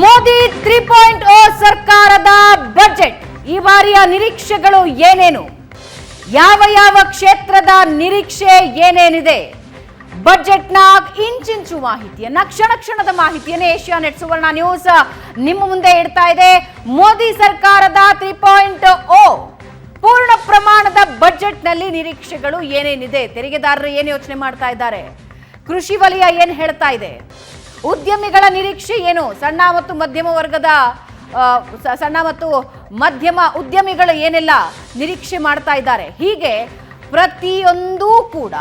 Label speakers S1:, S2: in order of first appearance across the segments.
S1: Modi three point ಓ ಸರ್ಕಾರದ budget. ಈ ಬಾರಿಯ ನಿರೀಕ್ಷೆಗಳು ಏನೇನು? ಯಾವ ಯಾವ ಕ್ಷೇತ್ರದ ನಿರೀಕ್ಷೆ ಏನೇನಿದೆ? ಬಜೆಟ್ನ ಇಂಚಿಂಚು ಮಾಹಿತಿಯನ್ನ, ಕ್ಷಣ ಕ್ಷಣದ ಮಾಹಿತಿಯನ್ನು ಏಷ್ಯಾ ನೆಟ್ ಸುವರ್ಣ ನ್ಯೂಸ್ ನಿಮ್ಮ ಮುಂದೆ ಇಡ್ತಾ ಇದೆ. ಮೋದಿ ಸರ್ಕಾರದ ತ್ರೀ ಪಾಯಿಂಟ್ ಓ. ಪೂರ್ಣ ಪ್ರಮಾಣದ ಬಜೆಟ್ನಲ್ಲಿ ನಿರೀಕ್ಷೆಗಳು ಏನೇನಿದೆ? ತೆರಿಗೆದಾರರು ಏನು ಯೋಚನೆ ಮಾಡ್ತಾ ಇದ್ದಾರೆ? ಕೃಷಿ ವಲಯ ಏನು ಹೇಳ್ತಾ ಇದೆ? ಉದ್ಯಮಿಗಳ ನಿರೀಕ್ಷೆ ಏನು? ಸಣ್ಣ ಮತ್ತು ಮಧ್ಯಮ ವರ್ಗದ ಸಣ್ಣ ಮತ್ತು ಮಧ್ಯಮ ಉದ್ಯಮಿಗಳು ಏನೆಲ್ಲ ನಿರೀಕ್ಷೆ ಮಾಡ್ತಾ ಇದ್ದಾರೆ? ಹೀಗೆ ಪ್ರತಿಯೊಂದೂ ಕೂಡ,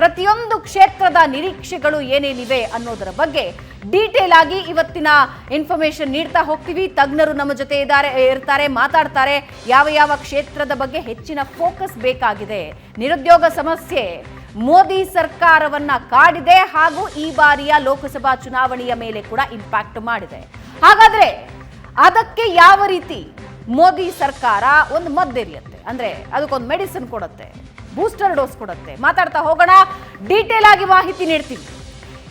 S1: ಪ್ರತಿಯೊಂದು ಕ್ಷೇತ್ರದ ನಿರೀಕ್ಷೆಗಳು ಏನೇನಿವೆ ಅನ್ನೋದರ ಬಗ್ಗೆ ಡೀಟೇಲ್ ಆಗಿ ಇವತ್ತಿನ ಇನ್ಫಾರ್ಮೇಶನ್ ನೀಡ್ತಾ ಹೋಗ್ತೀವಿ. ತಜ್ಞರು ನಮ್ಮ ಜೊತೆ ಇದ್ದಾರೆ, ಇರ್ತಾರೆ, ಮಾತಾಡ್ತಾರೆ. ಯಾವ ಯಾವ ಕ್ಷೇತ್ರದ ಬಗ್ಗೆ ಹೆಚ್ಚಿನ ಫೋಕಸ್ ಬೇಕಾಗಿದೆ? ನಿರುದ್ಯೋಗ ಸಮಸ್ಯೆ ಮೋದಿ ಸರ್ಕಾರವನ್ನ ಕಾಡಿದೆ ಹಾಗೂ ಈ ಬಾರಿಯ ಲೋಕಸಭಾ ಚುನಾವಣೆಯ ಮೇಲೆ ಕೂಡ ಇಂಪ್ಯಾಕ್ಟ್ ಮಾಡಿದೆ. ಹಾಗಾದ್ರೆ ಅದಕ್ಕೆ ಯಾವ ರೀತಿ ಮೋದಿ ಸರ್ಕಾರ ಒಂದು ಮದ್ದೆರಿಯುತ್ತೆ ಅಂದ್ರೆ ಅದಕ್ಕೊಂದು ಮೆಡಿಸಿನ್ ಕೊಡುತ್ತೆ ಬೂಸ್ಟರ್ ಡೋಸ್ ಕೊಡುತ್ತೆ. ಮಾತಾಡ್ತಾ ಹೋಗೋಣ ಡೀಟೇಲ್ ಆಗಿ ಮಾಹಿತಿ ನೀಡ್ತೀವಿ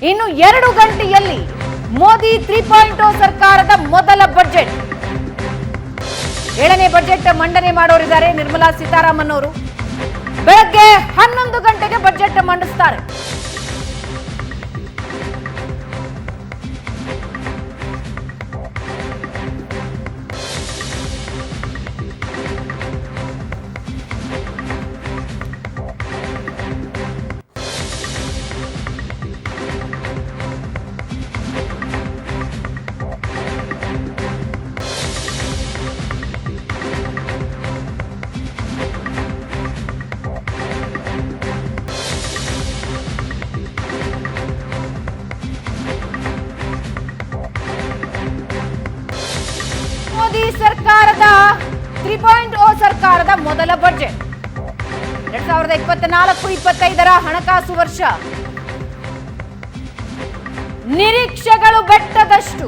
S1: ಇನ್ನು ಎರಡು ಗಂಟೆಯಲ್ಲಿ ಮೋದಿ ತ್ರೀ ಪಾಯಿಂಟ್ ಸರ್ಕಾರದ ಮೊದಲ ಬಜೆಟ್ ಏಳನೇ ಬಜೆಟ್ ಮಂಡನೆ ಮಾಡೋರಿದ್ದಾರೆ ನಿರ್ಮಲಾ ಸೀತಾರಾಮನ್ ಅವರು. ಬೆಳಗ್ಗೆ ಹನ್ನೊಂದು ಗಂಟೆಗೆ ಬಜೆಟ್ ಮಂಡಿಸ್ತಾರೆ. ಸಾವಿರದ ಇಪ್ಪತ್ನಾಲ್ಕು ಇಪ್ಪತ್ತೈದರ ಹಣಕಾಸು ವರ್ಷ. ನಿರೀಕ್ಷೆಗಳು ಬೆಟ್ಟದಷ್ಟು.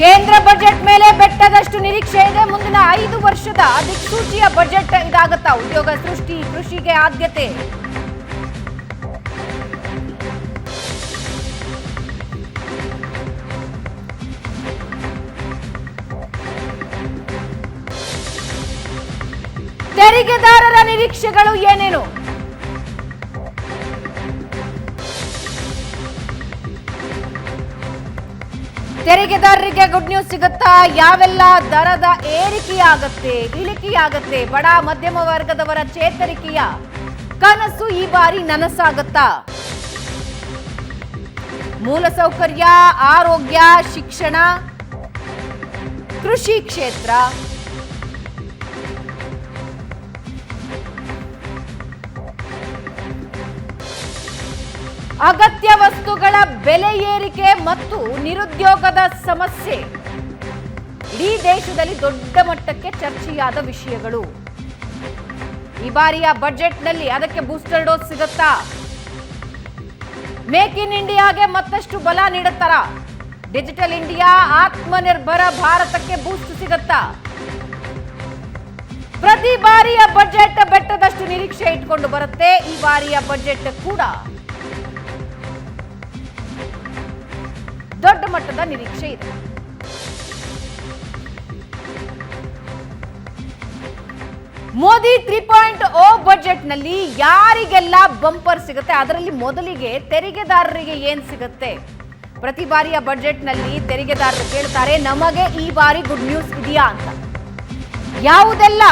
S1: ಕೇಂದ್ರ ಬಜೆಟ್ ಮೇಲೆ ಬೆಟ್ಟದಷ್ಟು ನಿರೀಕ್ಷೆ ಇದೆ. ಮುಂದಿನ ಐದು ವರ್ಷದ ದಿಕ್ಸೂಚಿಯ ಬಜೆಟ್ ಇದಾಗತ್ತಾ ಉದ್ಯೋಗ ಸೃಷ್ಟಿ, ಕೃಷಿಗೆ ಆದ್ಯತೆ. ತೆರಿಗೆದಾರರ ನಿರೀಕ್ಷೆಗಳು ಏನೇನು? ತೆರಿಗೆದಾರರಿಗೆ ಗುಡ್ ನ್ಯೂಸ್ ಸಿಗುತ್ತಾ? ಯಾವೆಲ್ಲ ದರದ ಏರಿಕೆಯಾಗತ್ತೆ, ಇಳಿಕೆಯಾಗತ್ತೆ? ಬಡ, ಮಧ್ಯಮ ವರ್ಗದವರ ಚೇತರಿಕೆಯ ಕನಸು ಈ ಬಾರಿ ನನಸಾಗುತ್ತಾ? ಮೂಲಸೌಕರ್ಯ, ಆರೋಗ್ಯ, ಶಿಕ್ಷಣ, ಕೃಷಿ ಕ್ಷೇತ್ರ. ಅಗತ್ಯ ವಸ್ತುಗಳ ಬೆಲೆ ಏರಿಕೆ ಮತ್ತು ನಿರುದ್ಯೋಗದ ಸಮಸ್ಯೆ. ಇಡೀ ದೇಶದಲ್ಲಿ ದೊಡ್ಡ ಮಟ್ಟಕ್ಕೆ ಚರ್ಚೆಯಾದ ವಿಷಯಗಳು. ಈ ಬಾರಿಯ ಬಜೆಟ್ನಲ್ಲಿ ಅದಕ್ಕೆ ಬೂಸ್ಟರ್ ಡೋಸ್ ಸಿಗುತ್ತಾ? ಮೇಕ್ ಇನ್ ಇಂಡಿಯಾಗೆ ಮತ್ತಷ್ಟು ಬಲ ನೀಡುತ್ತಾರ? ಡಿಜಿಟಲ್ ಇಂಡಿಯಾ ಆತ್ಮನಿರ್ಭರ ಭಾರತಕ್ಕೆ ಬೂಸ್ಟ್ ಸಿಗುತ್ತಾ? ಪ್ರತಿ ಬಾರಿಯ ಬಜೆಟ್ ಬೆಟ್ಟದಷ್ಟು ನಿರೀಕ್ಷೆ ಇಟ್ಕೊಂಡು ಬರುತ್ತೆ. ಈ ಬಾರಿಯ ಬಜೆಟ್ ಕೂಡ. ದೊಡ್ಡ ಮಟ್ಟದ ನಿರೀಕ್ಷೆ ಇದೆ. ಮೋದಿ ತ್ರೀ ಪಾಯಿಂಟ್ ಓ ಬಜೆಟ್ನಲ್ಲಿ ಯಾರಿಗೆಲ್ಲ ಬಂಪರ್ ಸಿಗುತ್ತೆ, ಅದರಲ್ಲಿ ಮೊದಲಿಗೆ ತೆರಿಗೆದಾರರಿಗೆ ಏನ್ ಸಿಗುತ್ತೆ? ಪ್ರತಿ ಬಾರಿಯ ಬಜೆಟ್ನಲ್ಲಿ ತೆರಿಗೆದಾರರು ಕೇಳ್ತಾರೆ, ನಮಗೆ ಈ ಬಾರಿ ಗುಡ್ ನ್ಯೂಸ್ ಇದೆಯಾ ಅಂತ. ಯಾವುದೆಲ್ಲ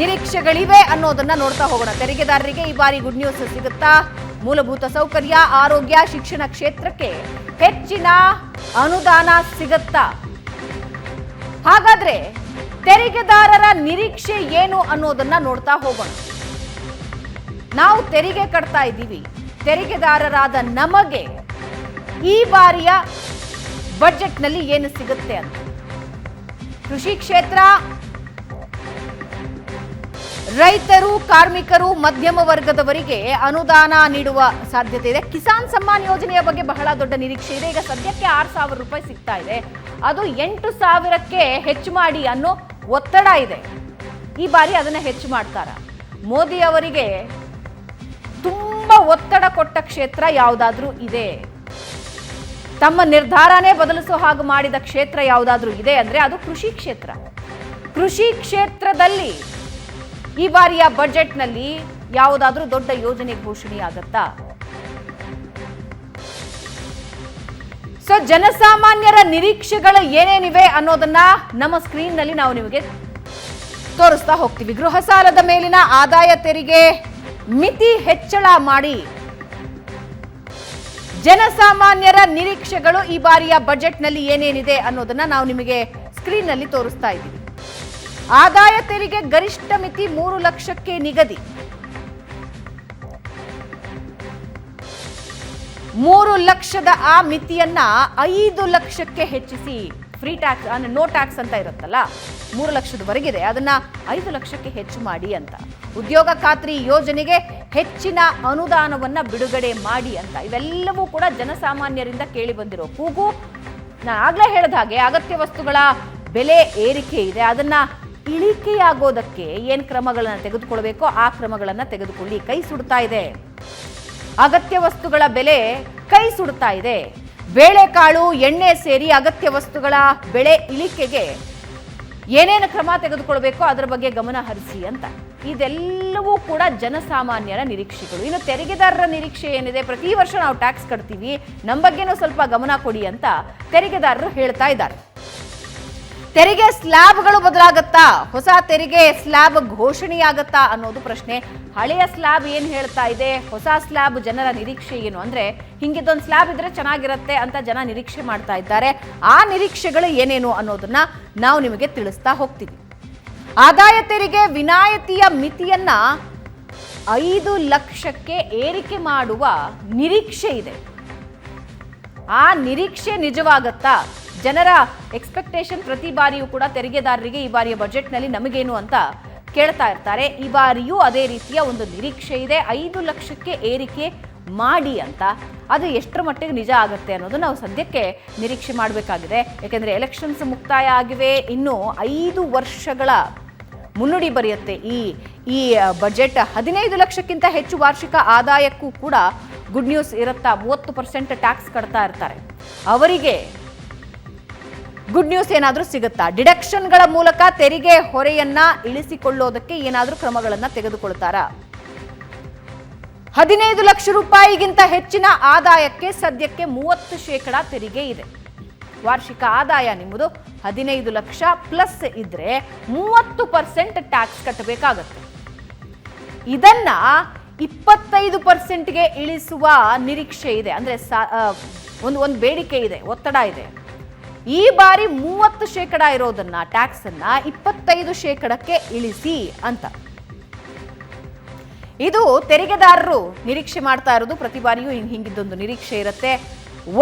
S1: ನಿರೀಕ್ಷೆಗಳಿವೆ ಅನ್ನೋದನ್ನ ನೋಡ್ತಾ ಹೋಗೋಣ. ತೆರಿಗೆದಾರರಿಗೆ ಈ ಬಾರಿ ಗುಡ್ ನ್ಯೂಸ್ ಸಿಗುತ್ತಾ? ಮೂಲಭೂತ ಸೌಕರ್ಯ, ಆರೋಗ್ಯ, ಶಿಕ್ಷಣ ಕ್ಷೇತ್ರಕ್ಕೆ ಹೆಚ್ಚಿನ ಅನುದಾನ ಸಿಗುತ್ತಾ? ಹಾಗಾದ್ರೆ ತೆರಿಗೆದಾರರ ನಿರೀಕ್ಷೆ ಏನು ಅನ್ನೋದನ್ನ ನೋಡ್ತಾ ಹೋಗೋಣ. ನಾವು ತೆರಿಗೆ ಕಟ್ತಾ ಇದ್ದೀವಿ. ತೆರಿಗೆದಾರರಾದ ನಮಗೆ ಈ ಬಾರಿಯ ಬಜೆಟ್ನಲ್ಲಿ ಏನು ಸಿಗುತ್ತೆ ಅಂತ. ಕೃಷಿ ಕ್ಷೇತ್ರ ರೈತರು, ಕಾರ್ಮಿಕರು, ಮಧ್ಯಮ ವರ್ಗದವರಿಗೆ ಅನುದಾನ ನೀಡುವ ಸಾಧ್ಯತೆ ಇದೆ. ಕಿಸಾನ್ ಸಮ್ಮಾನ್ ಯೋಜನೆಯ ಬಗ್ಗೆ ಬಹಳ ದೊಡ್ಡ ನಿರೀಕ್ಷೆ ಇದೆ. ಈಗ ಸದ್ಯಕ್ಕೆ ಆರು ಸಾವಿರ ರೂಪಾಯಿ ಸಿಗ್ತಾ ಇದೆ. ಅದು ಎಂಟು ಸಾವಿರಕ್ಕೆ ಹೆಚ್ಚು ಮಾಡಿ ಅನ್ನೋ ಒತ್ತಡ ಇದೆ. ಈ ಬಾರಿ ಅದನ್ನ ಹೆಚ್ಚು ಮಾಡ್ತಾರ? ಮೋದಿ ಅವರಿಗೆ ತುಂಬಾ ಒತ್ತಡ ಕೊಟ್ಟ ಕ್ಷೇತ್ರ ಯಾವುದಾದ್ರೂ ಇದೆ. ತಮ್ಮ ನಿರ್ಧಾರನೇ ಬದಲಿಸೋ ಹಾಗೆ ಮಾಡಿದ ಕ್ಷೇತ್ರ ಯಾವುದಾದ್ರೂ ಇದೆ ಅಂದ್ರೆ ಅದು ಕೃಷಿ ಕ್ಷೇತ್ರ. ಕೃಷಿ ಕ್ಷೇತ್ರದಲ್ಲಿ ಈ ಬಾರಿಯ ಬಜೆಟ್ನಲ್ಲಿ ಯಾವುದಾದ್ರೂ ದೊಡ್ಡ ಯೋಜನೆ ಘೋಷಣೆಯಾಗತ್ತಾ? ಸೊ ಜನಸಾಮಾನ್ಯರ ನಿರೀಕ್ಷೆಗಳು ಏನೇನಿವೆ ಅನ್ನೋದನ್ನ ನಮ್ಮ ಸ್ಕ್ರೀನ್ನಲ್ಲಿ ನಾವು ನಿಮಗೆ ತೋರಿಸ್ತಾ ಹೋಗ್ತೀವಿ. ಗೃಹ ಸಾಲದ ಮೇಲಿನ ಆದಾಯ ತೆರಿಗೆ ಮಿತಿ ಹೆಚ್ಚಳ ಮಾಡಿ ಜನಸಾಮಾನ್ಯರ ನಿರೀಕ್ಷೆಗಳು ಈ ಬಾರಿಯ ಬಜೆಟ್ನಲ್ಲಿ ಏನೇನಿದೆ ಅನ್ನೋದನ್ನ ನಾವು ನಿಮಗೆ ಸ್ಕ್ರೀನ್ನಲ್ಲಿ ತೋರಿಸ್ತಾ ಇದ್ದೀವಿ. ಆದಾಯ ತೆರಿಗೆ ಗರಿಷ್ಠ ಮಿತಿ ಮೂರು ಲಕ್ಷಕ್ಕೆ ನಿಗದಿ. ಮೂರು ಲಕ್ಷದ ಆ ಮಿತಿಯನ್ನ ಐದು ಲಕ್ಷಕ್ಕೆ ಹೆಚ್ಚಿಸಿ ಫ್ರೀ ಟ್ಯಾಕ್ಸ್ ಅಂದ್ರೆ ನೋ ಟ್ಯಾಕ್ಸ್ ಅಂತ ಇರುತ್ತಲ್ಲ, ಮೂರು ಲಕ್ಷದವರೆಗಿದೆ ಅದನ್ನ ಐದು ಲಕ್ಷಕ್ಕೆ ಹೆಚ್ಚು ಮಾಡಿ ಅಂತ. ಉದ್ಯೋಗ ಖಾತ್ರಿ ಯೋಜನೆಗೆ ಹೆಚ್ಚಿನ ಅನುದಾನವನ್ನ ಬಿಡುಗಡೆ ಮಾಡಿ ಅಂತ. ಇವೆಲ್ಲವೂ ಕೂಡ ಜನಸಾಮಾನ್ಯರಿಂದ ಕೇಳಿ ಬಂದಿರೋ ಕೂಗು. ನಾನು ಆಗ್ಲೇ ಹೇಳಿದ ಹಾಗೆ ಅಗತ್ಯ ವಸ್ತುಗಳ ಬೆಲೆ ಏರಿಕೆ ಇದೆ. ಅದನ್ನ ಇಳಿಕೆಯಾಗೋದಕ್ಕೆ ಏನ್ ಕ್ರಮಗಳನ್ನು ತೆಗೆದುಕೊಳ್ಬೇಕೋ ಆ ಕ್ರಮಗಳನ್ನು ತೆಗೆದುಕೊಳ್ಳಿ. ಕೈ ಸುಡ್ತಾ ಇದೆ. ಅಗತ್ಯ ವಸ್ತುಗಳ ಬೆಲೆ ಕೈ ಸುಡ್ತಾ ಇದೆ. ಬೇಳೆಕಾಳು ಎಣ್ಣೆ ಸೇರಿ ಅಗತ್ಯ ವಸ್ತುಗಳ ಬೆಳೆ ಇಳಿಕೆಗೆ ಏನೇನು ಕ್ರಮ ತೆಗೆದುಕೊಳ್ಬೇಕೋ ಅದರ ಬಗ್ಗೆ ಗಮನ ಹರಿಸಿ ಅಂತ. ಇದೆಲ್ಲವೂ ಕೂಡ ಜನಸಾಮಾನ್ಯರ ನಿರೀಕ್ಷೆಗಳು. ಇನ್ನು ತೆರಿಗೆದಾರರ ನಿರೀಕ್ಷೆ ಏನಿದೆ? ಪ್ರತಿ ವರ್ಷ ನಾವು ಟ್ಯಾಕ್ಸ್ ಕಟ್ತೀವಿ. ನಮ್ಮ ಬಗ್ಗೆನೂ ಸ್ವಲ್ಪ ಗಮನ ಕೊಡಿ ಅಂತ ತೆರಿಗೆದಾರರು ಹೇಳ್ತಾ ಇದ್ದಾರೆ. ತೆರಿಗೆ ಸ್ಲ್ಯಾಬ್ಗಳು ಬದಲಾಗತ್ತಾ? ಹೊಸ ತೆರಿಗೆ ಸ್ಲ್ಯಾಬ್ ಘೋಷಣೆಯಾಗತ್ತಾ ಅನ್ನೋದು ಪ್ರಶ್ನೆ. ಹಳೆಯ ಸ್ಲ್ಯಾಬ್ ಏನು ಹೇಳ್ತಾ ಇದೆ? ಹೊಸ ಸ್ಲ್ಯಾಬ್ ಜನರ ನಿರೀಕ್ಷೆ ಏನು? ಅಂದರೆ ಹಿಂಗಿದ್ದೊಂದು ಸ್ಲ್ಯಾಬ್ ಇದ್ರೆ ಚೆನ್ನಾಗಿರುತ್ತೆ ಅಂತ ಜನ ನಿರೀಕ್ಷೆ ಮಾಡ್ತಾ ಇದ್ದಾರೆ. ಆ ನಿರೀಕ್ಷೆಗಳು ಏನೇನು ಅನ್ನೋದನ್ನ ನಾವು ನಿಮಗೆ ತಿಳಿಸ್ತಾ ಹೋಗ್ತೀವಿ. ಆದಾಯ ತೆರಿಗೆ ವಿನಾಯಿತಿಯ ಮಿತಿಯನ್ನ ಐದು ಲಕ್ಷಕ್ಕೆ ಏರಿಕೆ ಮಾಡುವ ನಿರೀಕ್ಷೆ ಇದೆ. ಆ ನಿರೀಕ್ಷೆ ನಿಜವಾಗತ್ತಾ? ಜನರ ಎಕ್ಸ್ಪೆಕ್ಟೇಷನ್ ಪ್ರತಿ ಬಾರಿಯೂ ಕೂಡ ತೆರಿಗೆದಾರರಿಗೆ ಈ ಬಾರಿಯ ಬಜೆಟ್ನಲ್ಲಿ ನಮಗೇನು ಅಂತ ಕೇಳ್ತಾ ಇರ್ತಾರೆ. ಈ ಬಾರಿಯೂ ಅದೇ ರೀತಿಯ ಒಂದು ನಿರೀಕ್ಷೆ ಇದೆ. ಐದು ಲಕ್ಷಕ್ಕೆ ಏರಿಕೆ ಮಾಡಿ ಅಂತ. ಅದು ಎಷ್ಟರ ಮಟ್ಟಿಗೆ ನಿಜ ಆಗುತ್ತೆ ಅನ್ನೋದು ನಾವು ಸದ್ಯಕ್ಕೆ ನಿರೀಕ್ಷೆ ಮಾಡಬೇಕಾಗಿದೆ. ಯಾಕೆಂದರೆ ಎಲೆಕ್ಷನ್ಸ್ ಮುಕ್ತಾಯ ಆಗಿವೆ. ಇನ್ನು ಐದು ವರ್ಷಗಳ ಮುನ್ನುಡಿ ಬರೆಯುತ್ತೆ ಈ ಈ ಬಜೆಟ್ ಹದಿನೈದು ಲಕ್ಷಕ್ಕಿಂತ ಹೆಚ್ಚು ವಾರ್ಷಿಕ ಆದಾಯಕ್ಕೂ ಕೂಡ ಗುಡ್ ನ್ಯೂಸ್ ಇರುತ್ತಾ. ಮೂವತ್ತು ಪರ್ಸೆಂಟ್ ಟ್ಯಾಕ್ಸ್ ಕಟ್ತಾ ಇರ್ತಾರೆ. ಅವರಿಗೆ ಗುಡ್ ನ್ಯೂಸ್ ಏನಾದರೂ ಸಿಗುತ್ತಾ? ಡಿಡಕ್ಷನ್ಗಳ ಮೂಲಕ ತೆರಿಗೆ ಹೊರೆಯನ್ನ ಇಳಿಸಿಕೊಳ್ಳೋದಕ್ಕೆ ಏನಾದರೂ ಕ್ರಮಗಳನ್ನು ತೆಗೆದುಕೊಳ್ತಾರಾ? ಹದಿನೈದು ಲಕ್ಷ ರೂಪಾಯಿಗಿಂತ ಹೆಚ್ಚಿನ ಆದಾಯಕ್ಕೆ ಸದ್ಯಕ್ಕೆ ಮೂವತ್ತು ಶೇಕಡ ತೆರಿಗೆ ಇದೆ. ವಾರ್ಷಿಕ ಆದಾಯ ನಿಮ್ಮದು ಹದಿನೈದು ಲಕ್ಷ ಪ್ಲಸ್ ಇದ್ರೆ ಮೂವತ್ತು ಪರ್ಸೆಂಟ್ ಟ್ಯಾಕ್ಸ್ ಕಟ್ಟಬೇಕಾಗತ್ತೆ. ಇದನ್ನ ಇಪ್ಪತ್ತೈದು ಪರ್ಸೆಂಟ್ಗೆ ಇಳಿಸುವ ನಿರೀಕ್ಷೆ ಇದೆ. ಅಂದ್ರೆ ಒಂದು ಒಂದು ಬೇಡಿಕೆ ಇದೆ, ಒತ್ತಡ ಇದೆ. ಈ ಬಾರಿ ಮೂವತ್ತು ಶೇಕಡ ಇರೋದನ್ನ ಟ್ಯಾಕ್ಸ್ ಅನ್ನ ಇಪ್ಪತ್ತೈದು ಶೇಕಡಕ್ಕೆ ಇಳಿಸಿ ಅಂತ. ಇದು ತೆರಿಗೆದಾರರು ನಿರೀಕ್ಷೆ ಮಾಡ್ತಾ ಇರೋದು, ಪ್ರತಿ ಬಾರಿಯೂ ಹಿಂಗೆ ಹಿಂಗಿದ್ದೊಂದು ನಿರೀಕ್ಷೆ ಇರುತ್ತೆ.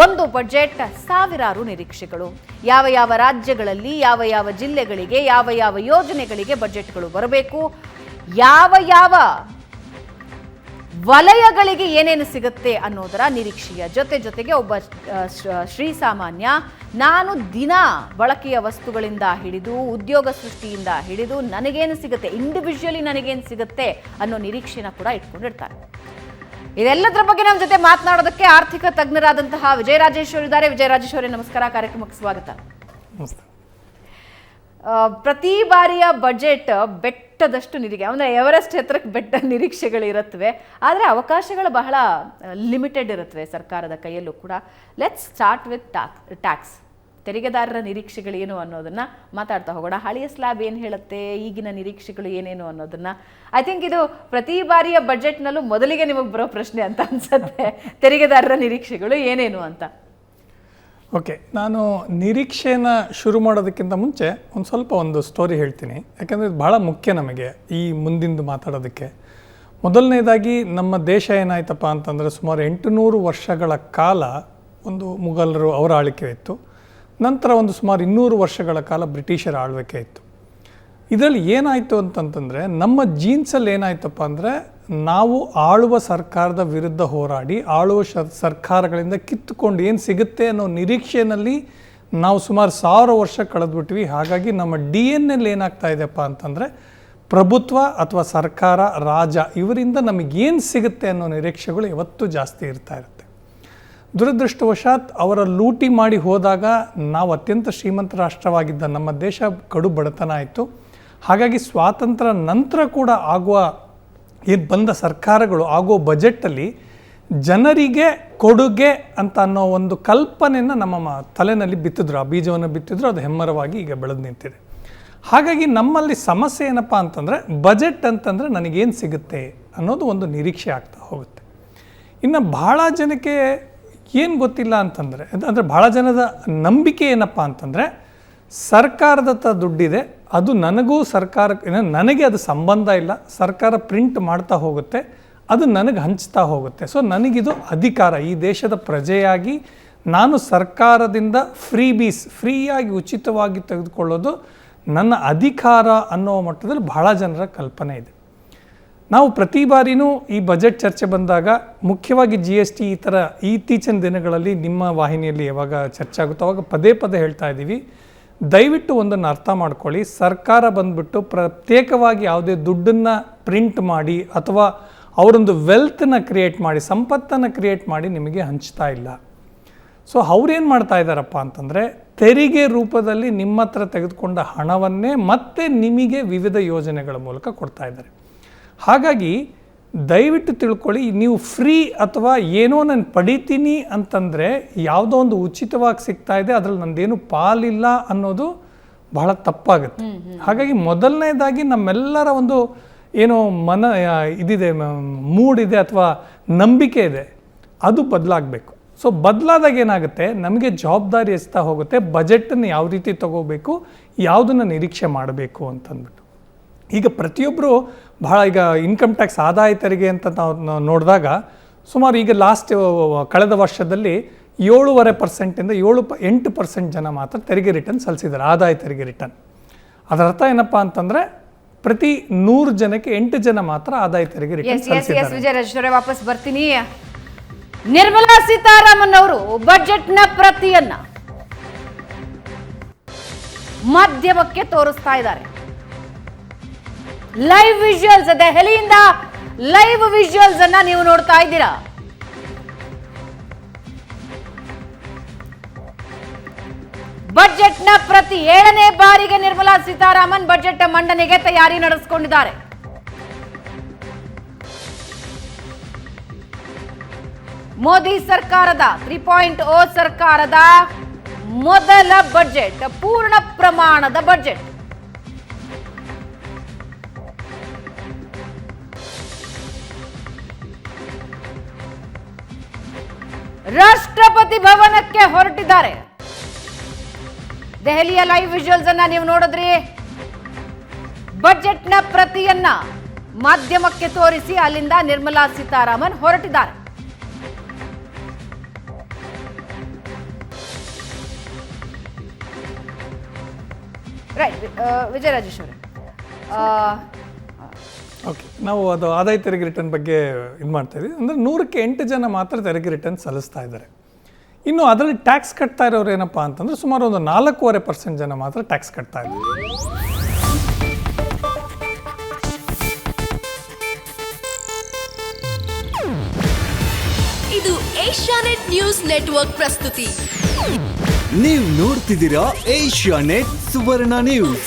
S1: ಒಂದು ಬಜೆಟ್ ಸಾವಿರಾರು ನಿರೀಕ್ಷೆಗಳು. ಯಾವ ಯಾವ ರಾಜ್ಯಗಳಲ್ಲಿ, ಯಾವ ಯಾವ ಜಿಲ್ಲೆಗಳಿಗೆ, ಯಾವ ಯಾವ ಯೋಜನೆಗಳಿಗೆ ಬಜೆಟ್ಗಳು ಬರಬೇಕು, ಯಾವ ಯಾವ ವಲಯಗಳಿಗೆ ಏನೇನು ಸಿಗುತ್ತೆ ಅನ್ನೋದರ ನಿರೀಕ್ಷೆಯ ಜೊತೆ ಜೊತೆಗೆ ಒಬ್ಬ ಶ್ರೀ ಸಾಮಾನ್ಯ ನಾನು ದಿನ ಬಳಕೆಯ ವಸ್ತುಗಳಿಂದ ಹಿಡಿದು ಉದ್ಯೋಗ ಸೃಷ್ಟಿಯಿಂದ ಹಿಡಿದು ನನಗೇನು ಸಿಗುತ್ತೆ ಇಂಡಿವಿಜುವಲಿ ನನಗೇನು ಸಿಗುತ್ತೆ ಅನ್ನೋ ನಿರೀಕ್ಷೆನ ಕೂಡ ಇಟ್ಕೊಂಡಿರ್ತಾರೆ. ಇದೆಲ್ಲದರ ಬಗ್ಗೆ ನಮ್ಮ ಜೊತೆ ಮಾತನಾಡೋದಕ್ಕೆ ಆರ್ಥಿಕ ತಜ್ಞರಾದಂತಹ ವಿಜಯ ರಾಜೇಶ್ವರಿ ಇದ್ದಾರೆ. ವಿಜಯ ರಾಜೇಶ್ವರಿ ನಮಸ್ಕಾರ. ಕಾರ್ಯಕ್ರಮಕ್ಕೆ ಸ್ವಾಗತ. ಪ್ರತಿ ಬಾರಿಯ ಬಜೆಟ್ ಬೆಟ್ಟದಷ್ಟು ನಿರೀಕ್ಷೆ, ಅಂದರೆ ಎವರೆಸ್ಟ್ ಎತ್ತರಕ್ಕೆ ಬೆಟ್ಟ ನಿರೀಕ್ಷೆಗಳು ಇರುತ್ತವೆ. ಆದರೆ ಅವಕಾಶಗಳು ಬಹಳ ಲಿಮಿಟೆಡ್ ಇರುತ್ತವೆ ಸರ್ಕಾರದ ಕೈಯಲ್ಲೂ ಕೂಡ. ಲೆಟ್ಸ್ ಸ್ಟಾರ್ಟ್ ವಿತ್ ಟ್ಯಾಕ್ಸ್ ತೆರಿಗೆದಾರರ ನಿರೀಕ್ಷೆಗಳು ಏನು ಅನ್ನೋದನ್ನ ಮಾತಾಡ್ತಾ ಹೋಗೋಣ. ಹಳೆಯ ಸ್ಲ್ಯಾಬ್ ಏನು ಹೇಳುತ್ತೆ, ಈಗಿನ ನಿರೀಕ್ಷೆಗಳು ಏನೇನು ಅನ್ನೋದನ್ನ. ಐ ಥಿಂಕ್ ಇದು ಪ್ರತಿ ಬಾರಿಯ ಬಜೆಟ್ನಲ್ಲೂ ಮೊದಲಿಗೆ ನಿಮಗೆ ಬರೋ ಪ್ರಶ್ನೆ ಅಂತ ಅನ್ಸುತ್ತೆ. ತೆರಿಗೆದಾರರ ನಿರೀಕ್ಷೆಗಳು ಏನೇನು ಅಂತ.
S2: ಓಕೆ, ನಾನು ನಿರೀಕ್ಷೆನ ಶುರು ಮಾಡೋದಕ್ಕಿಂತ ಮುಂಚೆ ಒಂದು ಸ್ವಲ್ಪ ಒಂದು ಸ್ಟೋರಿ ಹೇಳ್ತೀನಿ. ಯಾಕಂದರೆ ಇದು ಭಾಳ ಮುಖ್ಯ ನಮಗೆ ಈ ಮುಂದಿಂದು ಮಾತಾಡೋದಕ್ಕೆ. ಮೊದಲನೇದಾಗಿ ನಮ್ಮ ದೇಶ ಏನಾಯ್ತಪ್ಪ ಅಂತಂದರೆ ಸುಮಾರು ಎಂಟುನೂರು ವರ್ಷಗಳ ಕಾಲ ಒಂದು ಮುಘಲರು ಅವರ ಆಳ್ವಿಕೆ ಇತ್ತು. ನಂತರ ಒಂದು ಸುಮಾರು ಇನ್ನೂರು ವರ್ಷಗಳ ಕಾಲ ಬ್ರಿಟಿಷರ ಆಳ್ವಿಕೆ ಇತ್ತು. ಇದರಲ್ಲಿ ಏನಾಯಿತು ಅಂತಂತಂದರೆ, ನಮ್ಮ ಜೀನ್ಸಲ್ಲಿ ಏನಾಯ್ತಪ್ಪ ಅಂದರೆ, ನಾವು ಆಳುವ ಸರ್ಕಾರದ ವಿರುದ್ಧ ಹೋರಾಡಿ, ಆಳುವ ಸರ್ಕಾರಗಳಿಂದ ಕಿತ್ತುಕೊಂಡು ಏನು ಸಿಗುತ್ತೆ ಅನ್ನೋ ನಿರೀಕ್ಷೆಯಲ್ಲಿ ನಾವು ಸುಮಾರು ಸಾವಿರ ವರ್ಷ ಕಳೆದ್ಬಿಟ್ವಿ. ಹಾಗಾಗಿ ನಮ್ಮ ಡಿ ಎನ್ ಎಲ್ ಏನಾಗ್ತಾ ಇದೆಯಪ್ಪ ಅಂತಂದರೆ, ಪ್ರಭುತ್ವ ಅಥವಾ ಸರ್ಕಾರ, ರಾಜ ಇವರಿಂದ ನಮಗೇನು ಸಿಗುತ್ತೆ ಅನ್ನೋ ನಿರೀಕ್ಷೆಗಳು ಯಾವತ್ತೂ ಜಾಸ್ತಿ ಇರ್ತಾ ಇರುತ್ತೆ. ದುರದೃಷ್ಟವಶಾತ್ ಅವರ ಲೂಟಿ ಮಾಡಿ ಹೋದಾಗ ನಾವು ಅತ್ಯಂತ ಶ್ರೀಮಂತ ರಾಷ್ಟ್ರವಾಗಿದ್ದ ನಮ್ಮ ದೇಶ ಕಡು ಬಡತನ ಆಯಿತು. ಹಾಗಾಗಿ ಸ್ವಾತಂತ್ರ್ಯ ನಂತರ ಕೂಡ ಆಗುವ ಏನು ಬಂದ ಸರ್ಕಾರಗಳು ಆಗೋ ಬಜೆಟ್ಟಲ್ಲಿ ಜನರಿಗೆ ಕೊಡುಗೆ ಅಂತ ಅನ್ನೋ ಒಂದು ಕಲ್ಪನೆಯನ್ನ ನಮ್ಮ ತಲೆನಲ್ಲಿ ಬಿತ್ತಿದ್ರು, ಆ ಬೀಜವನ್ನು ಬಿತ್ತಿದ್ರು, ಅದು ಹೆಮ್ಮರವಾಗಿ ಈಗ ಬೆಳೆದು ನಿಂತಿದೆ. ಹಾಗಾಗಿ ನಮ್ಮಲ್ಲಿ ಸಮಸ್ಯೆ ಏನಪ್ಪ ಅಂತಂದರೆ ಬಜೆಟ್ ಅಂತಂದರೆ ನನಗೇನು ಸಿಗುತ್ತೆ ಅನ್ನೋದು ಒಂದು ನಿರೀಕ್ಷೆ ಆಗ್ತಾ ಹೋಗುತ್ತೆ. ಇನ್ನು ಭಾಳ ಜನಕ್ಕೆ ಏನು ಗೊತ್ತಿಲ್ಲ ಅಂತಂದರೆ, ಅಂದರೆ ಭಾಳ ಜನದ ನಂಬಿಕೆ ಏನಪ್ಪ ಅಂತಂದರೆ ಸರ್ಕಾರದ ಹತ್ರ ದುಡ್ಡಿದೆ ಅದು ನನಗೂ ಸರ್ಕಾರ ಏನ- ನನಗೆ ಅದು ಸಂಬಂಧ ಇಲ್ಲ. ಸರ್ಕಾರ ಪ್ರಿಂಟ್ ಮಾಡ್ತಾ ಹೋಗುತ್ತೆ, ಅದು ನನಗೆ ಹಂಚ್ತಾ ಹೋಗುತ್ತೆ. ಸೊ, ನನಗಿದು ಅಧಿಕಾರ. ಈ ದೇಶದ ಪ್ರಜೆಯಾಗಿ ನಾನು ಸರ್ಕಾರದಿಂದ ಫ್ರೀ ಬೀಸ್ ಫ್ರೀಯಾಗಿ ಉಚಿತವಾಗಿ ತೆಗೆದುಕೊಳ್ಳೋದು ನನ್ನ ಅಧಿಕಾರ ಅನ್ನೋ ಮಟ್ಟದಲ್ಲಿ ಬಹಳ ಜನರ ಕಲ್ಪನೆ ಇದೆ. ನಾವು ಪ್ರತಿ ಬಾರಿನೂ ಈ ಬಜೆಟ್ ಚರ್ಚೆ ಬಂದಾಗ ಮುಖ್ಯವಾಗಿ ಜಿ ಎಸ್ ಟಿ ಈ ಥರ ಇತ್ತೀಚಿನ ದಿನಗಳಲ್ಲಿ ನಿಮ್ಮ ವಾಹಿನಿಯಲ್ಲಿ ಯಾವಾಗ ಚರ್ಚೆ ಆಗುತ್ತೋ ಅವಾಗ ಪದೇ ಪದೇ ಹೇಳ್ತಾ ಇದ್ದೀವಿ. ದಯವಿಟ್ಟು ಒಂದನ್ನು ಅರ್ಥ ಮಾಡ್ಕೊಳ್ಳಿ. ಸರ್ಕಾರ ಬಂದ್ಬಿಟ್ಟು ಪ್ರತ್ಯೇಕವಾಗಿ ಯಾವುದೇ ದುಡ್ಡನ್ನು ಪ್ರಿಂಟ್ ಮಾಡಿ ಅಥವಾ ಅವರೊಂದು ವೆಲ್ತ್ನ ಕ್ರಿಯೇಟ್ ಮಾಡಿ, ಸಂಪತ್ತನ್ನು ಕ್ರಿಯೇಟ್ ಮಾಡಿ ನಿಮಗೆ ಹಂಚ್ತಾ ಇಲ್ಲ. ಸೊ ಅವ್ರೇನು ಮಾಡ್ತಾ ಇದ್ದಾರಪ್ಪ ಅಂತಂದರೆ ತೆರಿಗೆ ರೂಪದಲ್ಲಿ ನಿಮ್ಮ ಹತ್ರ ತೆಗೆದುಕೊಂಡ ಹಣವನ್ನೇ ಮತ್ತೆ ನಿಮಗೆ ವಿವಿಧ ಯೋಜನೆಗಳ ಮೂಲಕ ಕೊಡ್ತಾ ಇದ್ದಾರೆ. ಹಾಗಾಗಿ ದಯವಿಟ್ಟು ತಿಳ್ಕೊಳ್ಳಿ ನೀವು ಫ್ರೀ ಅಥವಾ ಏನೋ ನಾನು ಪಡಿತೀನಿ ಅಂತಂದರೆ ಯಾವುದೋ ಒಂದು ಉಚಿತವಾಗಿ ಸಿಗ್ತಾ ಇದೆ ಅದರಲ್ಲಿ ನಂದೇನು ಪಾಲಿಲ್ಲ ಅನ್ನೋದು ಬಹಳ ತಪ್ಪಾಗುತ್ತೆ. ಹಾಗಾಗಿ ಮೊದಲನೇದಾಗಿ ನಮ್ಮೆಲ್ಲರ ಒಂದು ಏನೋ ಮನ ಇದಿದೆ ಮೂಡ್ ಇದೆ ಅಥವಾ ನಂಬಿಕೆ ಇದೆ ಅದು ಬದಲಾಗಬೇಕು. ಸೊ ಬದಲಾದಾಗ ಏನಾಗುತ್ತೆ ನಮಗೆ ಜವಾಬ್ದಾರಿ ಎಸ್ತಾ ಹೋಗುತ್ತೆ ಬಜೆಟನ್ನು ಯಾವ ರೀತಿ ತಗೋಬೇಕು ಯಾವುದನ್ನು ನಿರೀಕ್ಷೆ ಮಾಡಬೇಕು ಅಂತಂದ್ಬಿಟ್ಟು. ಈಗ ಪ್ರತಿಯೊಬ್ಬರು ಬಹಳ ಈಗ ಇನ್ಕಮ್ ಟ್ಯಾಕ್ಸ್ ಆದಾಯ ತೆರಿಗೆ ಅಂತ ನಾವು ನೋಡಿದಾಗ ಸುಮಾರು ಈಗ ಲಾಸ್ಟ್ ಕಳೆದ ವರ್ಷದಲ್ಲಿ ಏಳೂವರೆ ಪರ್ಸೆಂಟಿಂದ ಏಳು ಪ ಎಂಟು ಪರ್ಸೆಂಟ್ ಜನ ಮಾತ್ರ ತೆರಿಗೆ ರಿಟರ್ನ್ ಸಲ್ಲಿಸಿದ್ದಾರೆ ಆದಾಯ ತೆರಿಗೆ ರಿಟರ್ನ್ ಅದರ ಅರ್ಥ ಏನಪ್ಪ ಅಂತಂದರೆ ಪ್ರತಿ ನೂರು ಜನಕ್ಕೆ ಎಂಟು ಜನ ಮಾತ್ರ ಆದಾಯ ತೆರಿಗೆ ರಿಟರ್ನ್ ಸಲ್ಲಿಸಿದ್ದಾರೆ.
S1: ವಾಪಸ್ ಬರ್ತೀನಿ. ನಿರ್ಮಲಾ ಸೀತಾರಾಮನ್ ಅವರು ಬಜೆಟ್ನ ಪ್ರತಿಯನ್ನ ಮಾಧ್ಯಮಕ್ಕೆ ತೋರಿಸ್ತಾ ಇದ್ದಾರೆ. ಲೈವ್ ವಿಜುವಲ್ಸ್ ದೆಹಲಿಯಿಂದ ಲೈವ್ ವಿಜುವಲ್ಸ್ ಅನ್ನ ನೀವು ನೋಡ್ತಾ ಇದ್ದೀರಾ. ಬಜೆಟ್ನ ಪ್ರತಿ ಏಳನೇ ಬಾರಿಗೆ ನಿರ್ಮಲಾ ಸೀತಾರಾಮನ್ ಬಜೆಟ್ ಮಂಡನೆಗೆ ತಯಾರಿ ನಡೆಸಿಕೊಂಡಿದ್ದಾರೆ. ಮೋದಿ ಸರ್ಕಾರದ ತ್ರೀ ಪಾಯಿಂಟ್ ಓ ಸರ್ಕಾರದ ಮೊದಲ ಬಜೆಟ್ ಪೂರ್ಣ ಪ್ರಮಾಣದ ಬಜೆಟ್ ರಾಷ್ಟ್ರಪತಿ ಭವನಕ್ಕೆ ಹೊರಟಿದ್ದಾರೆ. ದೆಹಲಿಯ ಲೈವ್ ವಿಜುವಲ್ಸ್ ಅನ್ನ ನೀವು ನೋಡಿದ್ರಿ. ಬಜೆಟ್ನ ಪ್ರತಿಯನ್ನ ಮಾಧ್ಯಮಕ್ಕೆ ತೋರಿಸಿ ಅಲ್ಲಿಂದ ನಿರ್ಮಲಾ ಸೀತಾರಾಮನ್ ಹೊರಟಿದ್ದಾರೆ. ರೈಟ್ ವಿಜಯರಾಜೇಶ್ವರಿ
S2: ಓಕೆ ನಾವು ಅದು ಆದಾಯ ತೆರಿಗೆ ರಿಟರ್ನ್ ಬಗ್ಗೆ ಇದು ಮಾಡ್ತಾ ಅಂದ್ರೆ ಅಂದರೆ ನೂರಕ್ಕೆ ಎಂಟು ಜನ ಮಾತ್ರ ತೆರಿಗೆ ರಿಟರ್ನ್ ಸಲ್ಲಿಸ್ತಾ ಇದ್ದಾರೆ. ಇನ್ನು ಅದರಲ್ಲಿ ಟ್ಯಾಕ್ಸ್ ಕಟ್ತಾ ಇರೋರು ಏನಪ್ಪ ಅಂತಂದರೆ ಸುಮಾರು ಒಂದು ನಾಲ್ಕೂವರೆ ಪರ್ಸೆಂಟ್ ಜನ ಮಾತ್ರ ಟ್ಯಾಕ್ಸ್ ಕಟ್ತಾ ಇದ್ದಾರೆ.
S3: ಇದು ಏಷ್ಯಾನೆಟ್ ನ್ಯೂಸ್ ನೆಟ್ವರ್ಕ್ ಪ್ರಸ್ತುತಿ.
S4: ನೀವು ನೋಡ್ತಿದ್ದೀರಾ ಏಷ್ಯಾನೆಟ್ ಸುವರ್ಣ ನ್ಯೂಸ್.